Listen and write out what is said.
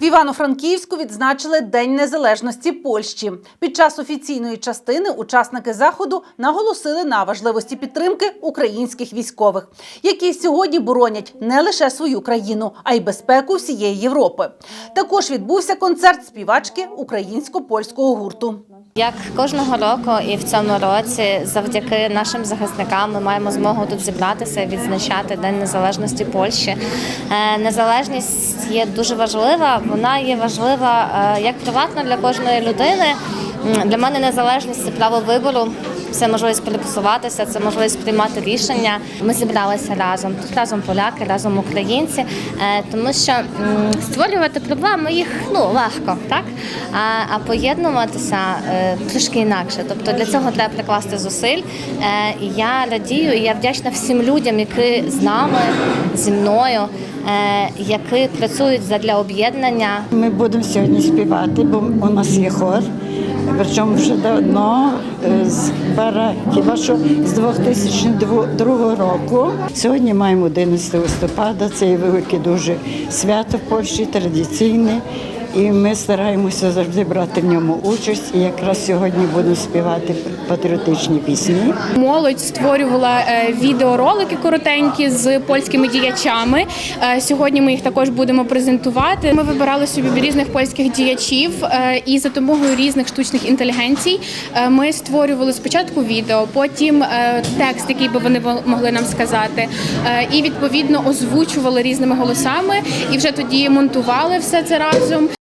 В Івано-Франківську відзначили День Незалежності Польщі. Під час офіційної частини учасники заходу наголосили на важливості підтримки українських військових, які сьогодні боронять не лише свою країну, а й безпеку всієї Європи. Також відбувся концерт співачки українсько-польського гурту. Як кожного року, і в цьому році, завдяки нашим захисникам, ми маємо змогу тут зібратися і відзначати День Незалежності Польщі. Е, Незалежність є дуже важлива. Вона є важлива е, як приватно для кожної людини. Для мене незалежність це право вибору. Це можливість переписуватися, це можливість приймати рішення. Ми зібралися разом. Тут разом поляки, разом українці, е, тому що створювати проблеми їх ну легко, так а, поєднуватися е, трішки інакше. Тобто для цього треба прикласти зусиль. Е, я радію, і я вдячна всім людям, які з нами, зі мною, які працюють задля об'єднання. Ми будемо сьогодні співати, бо у нас є хор. Причому вже давно е, з пара, хіба що з 2002 року. Сьогодні маємо 11 листопада. Це велике дуже свято в Польщі, традиційне. І ми стараємося завжди брати в ньому участь. І якраз сьогодні будемо співати патріотичні пісні. Молодь створювала е, відеоролики коротенькі з польськими діячами. Е, Сьогодні ми їх також будемо презентувати. Ми вибирали собі різних польських діячів е, і за допомогою різних штучних інтелігенцій ми створювали спочатку відео, потім текст, який би вони могли нам сказати, і відповідно озвучували різними голосами. І вже тоді монтували все це разом.